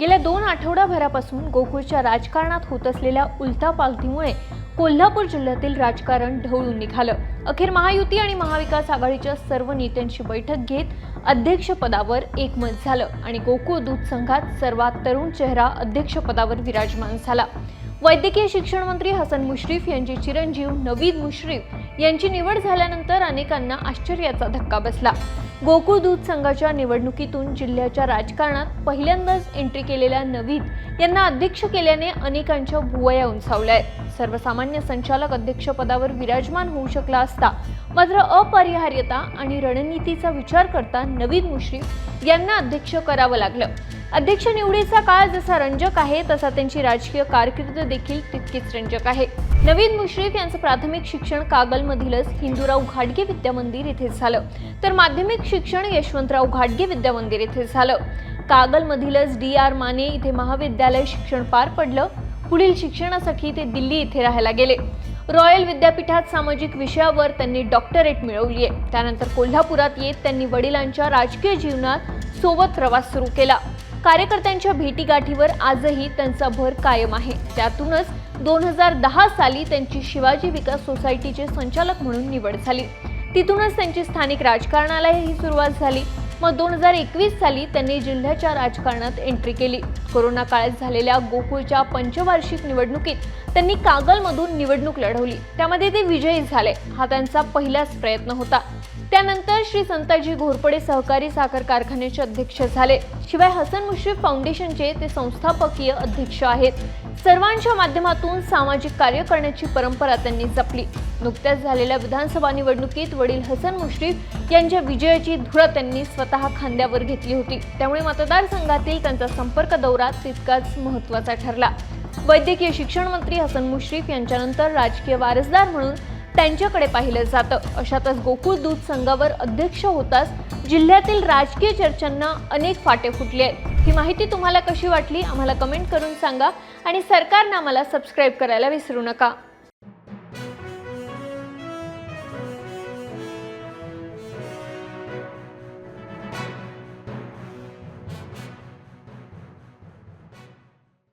गेल्या दोन आठवडाभरापासून गोकुळच्या राजकारणात होत असलेल्या उलथापालथीमुळे कोल्हापूर जिल्ह्यातील राजकारण ढवळून निघालं. अखेर महायुती आणि महाविकास आघाडीच्या सर्व नेत्यांची बैठक घेत अध्यक्षपदावर एकमत झालं आणि गोकुळ दूध संघात सर्वात तरुण चेहरा अध्यक्षपदावर विराजमान झाला. वैद्यकीय शिक्षण मंत्री हसन मुश्रीफ यांचे चिरंजीव नवीद मुश्रीफ यांची निवड झाल्यानंतर अनेकांना आश्चर्याचा धक्का बसला. गोकुळ दूध संघाच्या निवडणुकीतून जिल्ह्याच्या राजकारणात पहिल्यांदाच एंट्री केलेल्या नवीद यांना अध्यक्ष केल्याने अनेकांच्या भुवया उंचावल्या आहेत सर्वसामान्य संचालक अध्यक्षपदावर विराजमान होऊ शकला असता मात्र अपरिहार्यता आणि रणनीतीचा विचार करता नवीद मुश्रीफ यांना अध्यक्ष करावं लागलं. अध्यक्ष निवडीचा काळ जसा रंजक आहे तसा त्यांची राजकीय कारकीर्द देखील तितकीच रंजक आहे. नवीन मुश्रीफ यांचं प्राथमिक शिक्षण कागलमधीलच हिंदूराव घाटगे विद्या मंदिर येथे झालं. तर माध्यमिक शिक्षण यशवंतराव घाटगे विद्या मंदिर येथे झालं. कागलमधीलच डी आर माने इथे महाविद्यालय शिक्षण पार पडलं. पुढील शिक्षणासाठी ते दिल्ली येथे राहायला गेले. रॉयल विद्यापीठात सामाजिक विषयावर त्यांनी डॉक्टरेट मिळवली आहे त्यानंतर कोल्हापुरात येत त्यांनी वडिलांच्या राजकीय जीवनात सोबत प्रवास सुरू केला. कार्यकर्त्यांच्या भेटीगाठीवर आजही त्यांचा भर कायम आहे. त्यातूनच दोन हजार दहा साली त्यांची शिवाजी विकास सोसायटीचे संचालक म्हणून निवड झाली. तिथूनच त्यांची स्थानिक राजकारणालाही सुरुवात झाली. मग दोन हजार एकवीस साली त्यांनी जिल्ह्याच्या राजकारणात एंट्री केली. कोरोना काळात झालेल्या गोकुळच्या पंचवार्षिक निवडणुकीत त्यांनी कागलमधून निवडणूक लढवली. त्यामध्ये ते विजयी झाले. हा त्यांचा पहिलाच प्रयत्न होता. त्यानंतर श्री संताजी घोरपडे सहकारी साखर कारखान्याचे अध्यक्ष झाले. शिवाय हसन मुश्रीफ फाउंडेशनचे ते संस्थापकीय अध्यक्ष आहेत. सर्वांच्या माध्यमातून सामाजिक कार्य करण्याची परंपरा त्यांनी जपली. नुकत्याच झालेल्या विधानसभा निवडणुकीत वडील हसन मुश्रीफ यांच्या विजयाची धुरा त्यांनी स्वतः खांद्यावर घेतली होती. त्यामुळे मतदारसंघातील त्यांचा संपर्क दौरा तितकाच महत्त्वाचा ठरला. वैद्यकीय शिक्षण मंत्री हसन मुश्रीफ यांच्यानंतर राजकीय वारसदार म्हणून त्यांच्याकडे पाहिलं जातं. अशातच गोकुळ दूध संघावर अध्यक्ष होताच जिल्ह्यातील राजकीय चर्चांना अनेक फाटे फुटले आहेत. ही माहिती तुम्हाला कशी वाटली? आम्हाला कमेंट करून सांगा आणि सरकारनं आम्हाला सबस्क्राईब करायला विसरू नका.